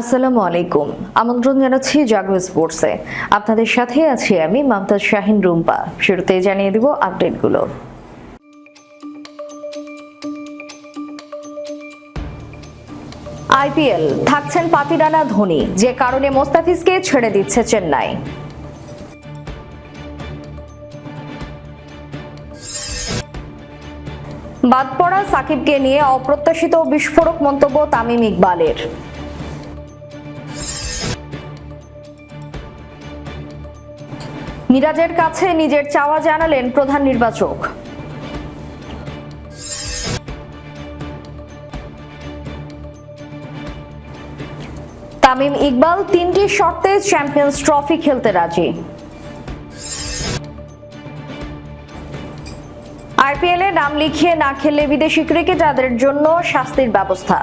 আসসালামু আলাইকুম। আমন্ত্রণ জানাচ্ছি জাগো স্পোর্টসে। আপনাদের সাথে আছি আমি মমতাজ শাহিন রুম্পা। শুরুতে জানিয়ে দিব আপডেটগুলো। আইপিএল, থাকছেন পাতিরানা ধোনি। যে কারণে মোস্তাফিজকে ছেড়ে দিচ্ছে চেন্নাই। বাদ পড়া সাকিবকে নিয়ে অপ্রত্যাশিত বিস্ফোরক মন্তব্য তামিম ইকবালের। মিরাজের কাছে নিজের চাওয়া জানালেন প্রধান নির্বাচক। তামিম ইকবাল তিনটি শর্তে চ্যাম্পিয়ন্স ট্রফি খেলতে রাজি। আইপিএল নাম লিখিয়ে না খেললে বিদেশি ক্রিকেটারদের জন্য শাস্তির ব্যবস্থা।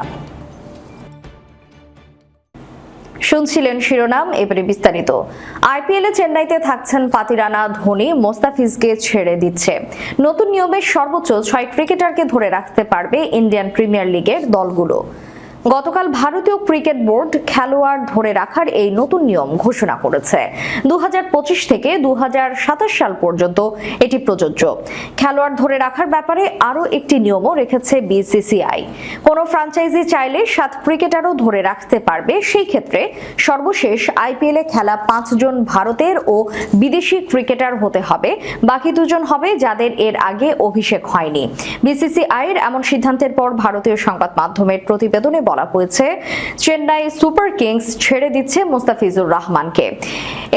শুনছিলেন শিরোনাম, এবারে বিস্তারিত। আইপিএলে চেন্নাইতে থাকছেন পাতিরানা, ধোনি, মোস্তাফিজকে ছেড়ে দিচ্ছে। নতুন নিয়মে সর্বোচ্চ ছয় ক্রিকেটারকে ধরে রাখতে পারবে ইন্ডিয়ান প্রিমিয়ার লিগের দলগুলো। গতকাল ভারতীয় ক্রিকেট বোর্ড খেলোয়াড় ধরে রাখার এই নতুন নিয়ম ঘোষণা করেছে। দু হাজার পঁচিশ থেকে দু হাজার সাতাশ সাল পর্যন্ত এটি প্রযোজ্য। খেলোয়াড় ধরে রাখার ব্যাপারে আরও একটি নিয়মও রেখেছে বিসিসিআই। কোনো ফ্রাঞ্চাইজি চাইলে সাত ক্রিকেটারও ধরে রাখতে পারবে। সেই ক্ষেত্রে সর্বশেষ আইপিএলে খেলা পাঁচজন ভারতের ও বিদেশি ক্রিকেটার হতে হবে। বাকি দুজন হবে যাদের এর আগে অভিষেক হয়নি। বিসিসিআইয়ের এমন সিদ্ধান্তের পর ভারতীয় সংবাদ মাধ্যমের প্রতিবেদনে বলা হয়েছে, চেন্নাই সুপার কিংস ছেড়ে দিচ্ছে মুস্তাফিজুর রহমানকে।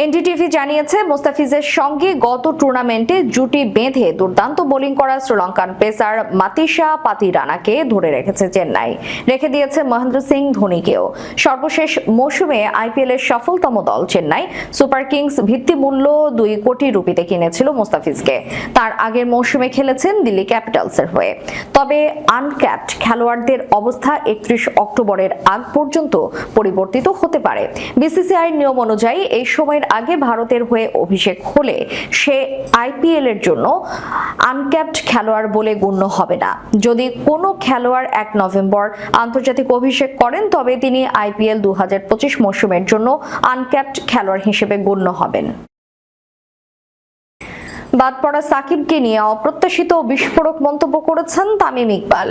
এনডিটিভি জানিয়েছে, মুস্তাফিজের সঙ্গে গত টুর্নামেন্টে জুটি বেঁধে দুর্দান্ত বোলিং করা শ্রীলঙ্কান পেসার মাতিসা পাতিরানাকে ধরে রেখেছে চেন্নাই। রেখে দিয়েছে মহেন্দ্র সিং ধোনিকেও। সর্বশেষ মৌসুমে আইপিএল এর সফলতম দল চেন্নাই। সুপার কিংস ভিত্তিমূল্য দুই কোটি রুপিতে কিনেছিল মোস্তাফিজকে। তার আগের মৌসুমে খেলেছেন দিল্লি ক্যাপিটালসের হয়ে। তবে আনক্যাপড খেলোয়াড়দের অবস্থা একত্রিশ অক্টোবরের আগ পর্যন্ত পরিবর্তিত হতে পারে। বিসিসিআই নিয়ম অনুযায়ী এই সময়ের আগে ভারতের হয়ে অভিষেক হলে সে আইপিএল এর জন্য আনক্যাপড খেলোয়াড় বলে গণ্য হবে না। যদি কোনো খেলোয়াড় এক নভেম্বর আন্তর্জাতিক অভিষেক করেন, তবে তিনি আইপিএল দু হাজার পঁচিশ মৌসুমের জন্য আনক্যাপড খেলোয়াড় হিসেবে গণ্য হবেন। বাদ পড়া সাকিবকে নিয়ে অপ্রত্যাশিত বিস্ফোরক মন্তব্য করেছেন তামিম ইকবাল।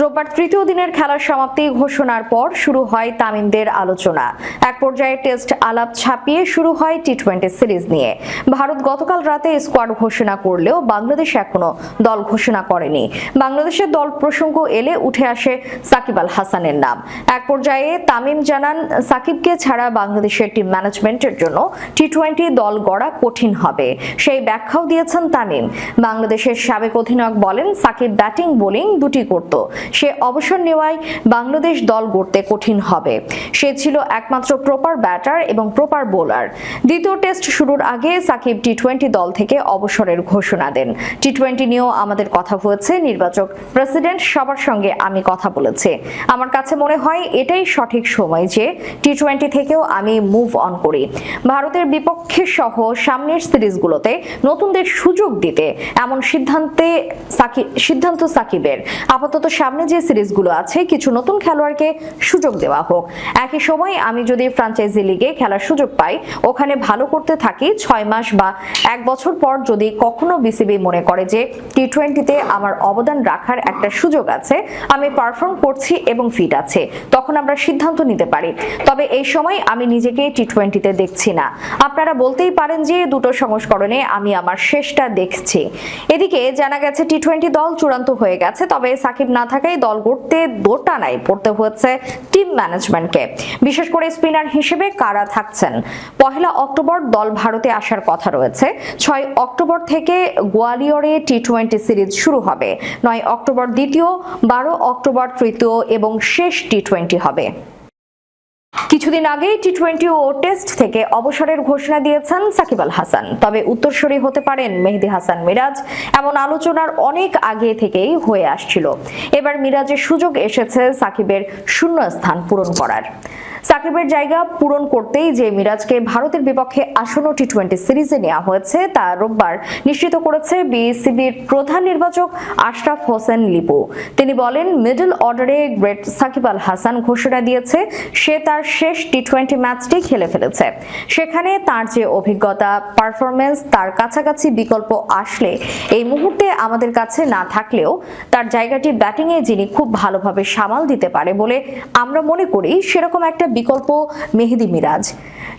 রোববার তৃতীয় দিনের খেলার সমাপ্তি ঘোষণার পর শুরু হয় তামিমদের আলোচনা। এক পর্যায়ে টেস্ট আলাপ ছাপিয়ে শুরু হয় টি টোয়েন্টি সিরিজ নিয়ে। ভারত গতকাল রাতে স্কোয়াড ঘোষণা করলেও বাংলাদেশ এখনও দল ঘোষণা করেনি। বাংলাদেশের দল প্রসঙ্গ এলে উঠে আসে সাকিব আল হাসানের নাম। এক পর্যায়ে তামিম জানান, সাকিবকে ছাড়া বাংলাদেশের টিম ম্যানেজমেন্টের জন্য টি টোয়েন্টি দল গড়া কঠিন হবে। সেই ব্যাখ্যাও দিয়েছেন তামিম। বাংলাদেশের সাবেক অধিনায়ক বলেন, সাকিব ব্যাটিং, বোলিং দুটি করত। সে অবসর নেওয়ায় বাংলাদেশ দল গড়তে কঠিন হবে। সে ছিল একমাত্র প্রপার ব্যাটার এবং প্রপার বোলার। দ্বিতীয় টেস্ট শুরুর আগে সাকিব টি টোয়েন্টি দল থেকে অবসরের ঘোষণা দেন। টি টোয়েন্টি নিয়েও আমাদের কথা হয়েছে। নির্বাচক প্রেসিডেন্ট সবার সঙ্গে আমি কথা বলেছি। আমার কাছে মনে হয় এটাই সঠিক সময় যে টি টোয়েন্টি থেকেও আমি মুভ অন করি। ভারতের বিপক্ষে সহ সামনের সিরিজগুলোতে নতুনদের সুযোগ দিতে। এমন সিদ্ধান্তে সিদ্ধান্ত সাকিবের। আপাতত সামনে যে সিরিজগুলো আছে, কিছু নতুন খেলোয়াড়কে সুযোগ দেওয়া হোক। একই সময় আমি যদি ফ্রাঞ্চাইজি লিগে খেলার সুযোগ পাই, ওখানে ভালো করতে থাকি ছয় মাস বা এক বছর পর যদি কখনো বিসিবি মনে করে যে টি টোয়েন্টিতে আমার অবদান রাখার একটা সুযোগ আছে, আমি পারফর্ম করছি এবং ফিট আছে, তখন আমরা সিদ্ধান্ত নিতে পারি। তবে এই সময় আমি নিজেকে টি টোয়েন্টিতে দেখছি না। আপনারা বলতেই পারেন যে দুটো সংস্করণে আমি আমার শেষটা দেখছি। এদিকে জানা গেছে টি টোয়েন্টি দল চূড়ান্ত হয়ে গেছে, তবে সাকিব না থাকায় দল গড়তে দোটানায় পড়তে হচ্ছে টিম ম্যানেজমেন্টকে বিশেষ করে স্পিনার হিসেবে কারা থাকছেন? পহেলা অক্টোবর দল ভারতে আসার কথা রয়েছে। ছয় অক্টোবর থেকে গোয়ালিয়রে টি টোয়েন্টি সিরিজ শুরু হবে। নয় অক্টোবর দ্বিতীয়, বারো অক্টোবর তৃতীয় এবং শেষ টি টোয়েন্টি হবে। কিছুদিন আগেই টি টোয়েন্টি ও টেস্ট থেকে অবসরের ঘোষণা দিয়েছেন সাকিব আল হাসান। তবে উত্তরসূরি হতে পারেন মেহেদি হাসান মিরাজ। এমন আলোচনার অনেক আগে থেকেই হয়ে আসছিল। এবার মিরাজের সুযোগ এসেছে সাকিবের শূন্য স্থান পূরণ করার। সাকিবের জায়গা পূরণ করতেই যে মিরাজকে ভারতের বিপক্ষে আসন্ন টি টোয়েন্টি সিরিজে নেওয়া হয়েছে, তা রোববার নিশ্চিত করেছে বিসিবির প্রধান নির্বাচক আশরাফ হোসেন লিপু। তিনি বলেন, মিডল অর্ডারে গ্রেট সাকিব আল হাসান ঘোষণা দিয়েছে, সে তার শেষ টি টোয়েন্টি ম্যাচটি খেলে ফেলেছে। সেখানে তার যে অভিজ্ঞতা পারফরমেন্স তার কাছাকাছি বিকল্প আসলে এই মুহূর্তে আমাদের কাছে না থাকলেও তার জায়গাটি ব্যাটিংয়ে যিনি খুব ভালোভাবে সামাল দিতে পারে বলে আমরা মনে করি, সেরকম একটা বিকল্প মেহেদি মিরাজ।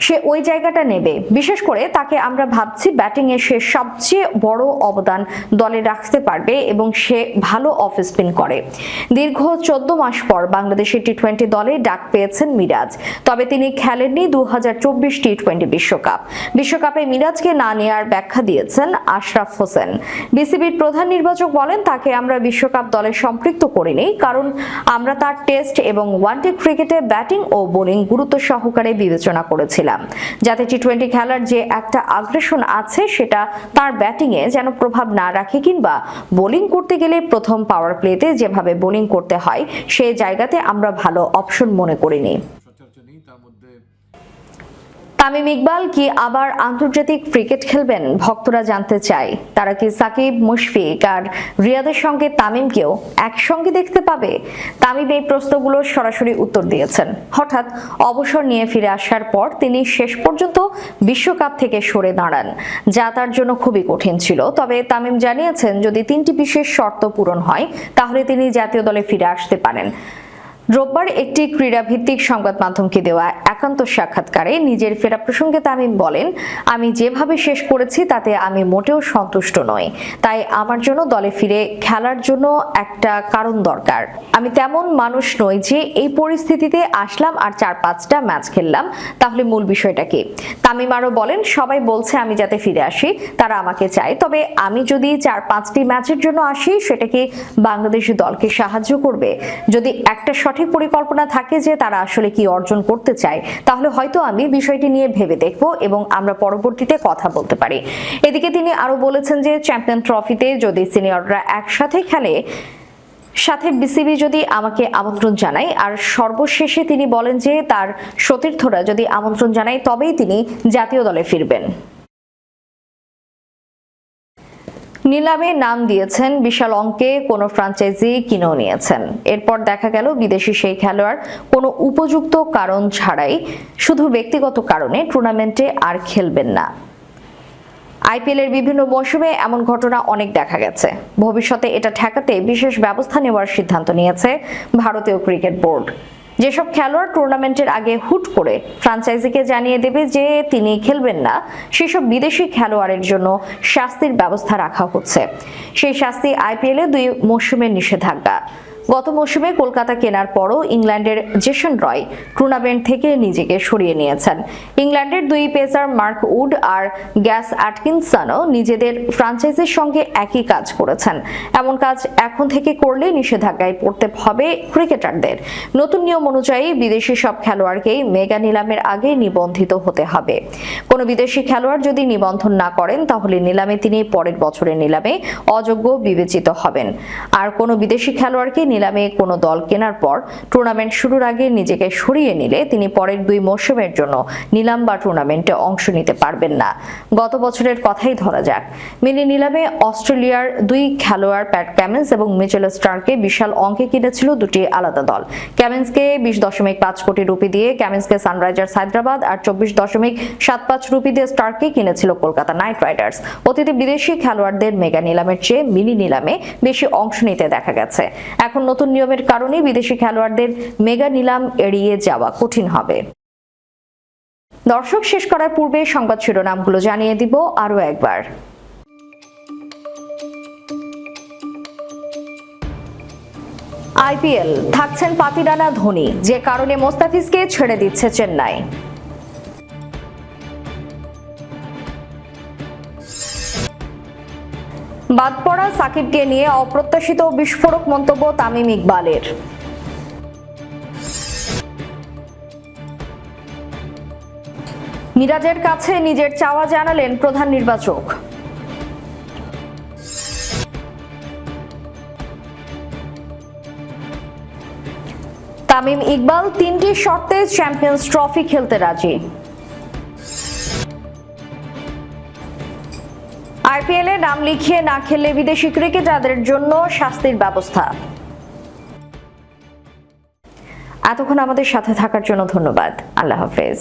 সে ওই জায়গাটা নেবে। বিশেষ করে তাকে আমরা ভাবছি ব্যাটিংয়ে সে সবচেয়ে বড় অবদান দলে রাখতে পারবে এবং সে ভালো অফ স্পিন করে। দীর্ঘ চোদ্দ মাস পর বাংলাদেশের টি টোয়েন্টি দলে ডাক পেয়েছেন মিরাজ। তবে তিনি খেলেননি দু হাজার চব্বিশ টি টোয়েন্টি বিশ্বকাপ। বিশ্বকাপে মিরাজকে না নেয়ার ব্যাখ্যা দিয়েছেন আশরাফ হোসেন। বিসিবির প্রধান নির্বাচক বলেন, তাকে আমরা বিশ্বকাপ দলে সম্পৃক্ত করিনি, কারণ আমরা তার টেস্ট এবং ওয়ানডে ক্রিকেটে ব্যাটিং ও বোলিং গুরুত্ব সহকারে বিবেচনা করেছিলাম। যাতে টি টোয়েন্টি খেলার যে একটা আগ্রাসন আছে, সেটা তার ব্যাটিংয়ে যেন প্রভাব না রাখে কিংবা বোলিং করতে গেলে প্রথম পাওয়ার প্লেতে যেভাবে বোলিং করতে হয়, সে জায়গাতে আমরা ভালো অপশন মনে করিনি সচরাচর নেই তার মধ্যে তামিম ইকবাল কি আবার আন্তর্জাতিক ক্রিকেট খেলবেন? ভক্তরা জানতে চায়। তারা কি সাকিব, মুশফিক আর রিয়াদের সঙ্গে তামিমকেও একসঙ্গে দেখতে পাবে? তামিম এই প্রশ্নগুলোর সরাসরি উত্তর দিয়েছেন। হঠাৎ অবসর নিয়ে ফিরে আসার পর তিনি শেষ পর্যন্ত বিশ্বকাপ থেকে সরে দাঁড়ান, যা তার জন্য খুবই কঠিন ছিল। তবে তামিম জানিয়েছেন, যদি তিনটি বিশেষ শর্ত পূরণ হয়, তাহলে তিনি জাতীয় দলে ফিরে আসতে পারেন। রোববার একটি ক্রীড়াভিত্তিক সংবাদ মাধ্যমকে দেওয়া একান্ত সাক্ষাৎকারে নিজের ফেরা প্রসঙ্গে তামিম বলেন, আমি যেভাবে শেষ করেছি তাতে আমি মোটেও সন্তুষ্ট নই। তাই আমার জন্য দলে ফিরে খেলার জন্য একটা কারণ দরকার। আমি তেমন মানুষ নই যে এই পরিস্থিতিতে আসলাম আর চার পাঁচটা ম্যাচ খেললাম। তাহলে মূল বিষয়টা কি? তামিম আরও বলেন, সবাই বলছে আমি যাতে ফিরে আসি, তারা আমাকে চায়। তবে আমি যদি চার পাঁচটি ম্যাচের জন্য আসি, সেটা কি বাংলাদেশি দলকে সাহায্য করবে? যদি একটা সঠিক পরিকল্পনা থাকে যে তারা আসলে কি অর্জন করতে চায়, তাহলে হয়তো আমি বিষয়টি নিয়ে ভেবে দেখব এবং আমরা পরবর্তীতে কথা বলতে পারি। এদিকে তিনি আরও বলেছেন যে চ্যাম্পিয়ন ট্রফিতে যদি সিনিয়ররা একসাথে খেলে, সাথে বিসিবি যদি আমাকে আমন্ত্রণ জানায়, আর সর্বশেষে তিনি বলেন যে তার সতীর্থরা যদি আমন্ত্রণ জানায়, তবেই তিনি জাতীয় দলে ফিরবেন। নিলামে নাম দিয়েছেন বিশাল অঙ্কে কোনো ফ্রাঞ্চাইজি কিনেও নিয়েছেন। এরপর দেখা গেল বিদেশি সেই খেলোয়াড় কোনো উপযুক্ত কারণ ছাড়াই শুধু ব্যক্তিগত কারণে টুর্নামেন্টে আর খেলবেন না। আইপিএল এর বিভিন্ন মৌসুমে এমন ঘটনা অনেক দেখা গেছে। ভবিষ্যতে এটা ঠেকাতে বিশেষ ব্যবস্থা নেওয়ার সিদ্ধান্ত নিয়েছে ভারতীয় ক্রিকেট বোর্ড। যেসব খেলোয়াড় টুর্নামেন্টের আগে হুট করে ফ্রাঞ্চাইজিকে জানিয়ে দেবে যে তিনি খেলবেন না, সেসব বিদেশি খেলোয়াড়ের জন্য শাস্তির ব্যবস্থা রাখা হচ্ছে। সেই শাস্তি আইপিএলে দুই মৌসুমের নিষেধাজ্ঞা। গত মৌসুমে কলকাতা কেনার পরও ইংল্যান্ডের জেসন রয় টুর্নামেন্ট থেকে নিজেকে সরিয়ে নিয়েছেন। ইংল্যান্ডের দুই পেসার মার্ক উড আর গ্যাস অ্যাটকিনসনও নিজেদের ফ্রাঞ্চাইজির সঙ্গে একই কাজ করেছেন। এমন কাজ এখন থেকে করলে নিষেধাজ্ঞায় পড়তে হবে ক্রিকেটারদের। নতুন নিয়ম অনুযায়ী বিদেশি সব খেলোয়াড়কেই মেগা নিলামের আগে নিবন্ধিত হতে হবে। কোনো বিদেশি খেলোয়াড় যদি নিবন্ধন না করেন, তাহলে নিলামে তিনি পরের বছরের নিলামে অযোগ্য বিবেচিত হবেন। আর কোনো বিদেশি খেলোয়াড়কে নিলামে কোনো দল কেনার পর টুর্নামেন্ট শুরুর আগে নিজেকে সরিয়ে নিলে তিনি পরের দুই মৌসুমের জন্য নিলাম বা টুর্নামেন্টে অংশ নিতে পারবেন না। গত বছরের কথাই ধরা যাক। মিনি নিলামে অস্ট্রেলিয়ার দুই খেলোয়াড় প্যাট ক্যামেন্স এবং মিচেল স্টারকে বিশাল অঙ্কে কিনেছিল দুটি আলাদা দল। ক্যামেন্সকে বিশ দশমিক পাঁচ কোটি রুপি দিয়ে ক্যামেন্সকে সানরাইজার্স হায়দ্রাবাদ আর চব্বিশ দশমিক সাত পাঁচ রুপি দিয়ে স্টারকে কিনেছিল কলকাতা নাইট রাইডার্স। অতীতে বিদেশি খেলোয়াড়দের মেগা নিলামের চেয়ে মিনি নিলামে বেশি অংশ নিতে দেখা গেছে। এখন নতুন নিয়মের কারণে বিদেশি খেলোয়াড়দের মেগা নিলাম এড়িয়ে যাওয়া কঠিন হবে। দর্শক, শেষ করার পূর্বে সংবাদ শিরোনামগুলো জানিয়ে দিব আরও একবার। আইপিএল, থাকছেন পাতিরানা ধোনি, যে কারণে মোস্তাফিজকে ছেড়ে দিচ্ছে চেন্নাই। বাদ পড়া সাকিবকে নিয়ে অপ্রত্যাশিত বিস্ফোরক মন্তব্য তামিম ইকবালের। মিরাজের কাছে নিজের চাওয়া জানালেন প্রধান নির্বাচক। তামিম ইকবাল তিনটি শর্তে চ্যাম্পিয়ন্স ট্রফি খেলতে রাজি। আইপিএলে নাম লিখিয়ে না খেললে বিদেশি ক্রিকেটারদের জন্য শাস্তির ব্যবস্থা। এতক্ষণ আমাদের সাথে থাকার জন্য ধন্যবাদ। আল্লাহ হাফেজ।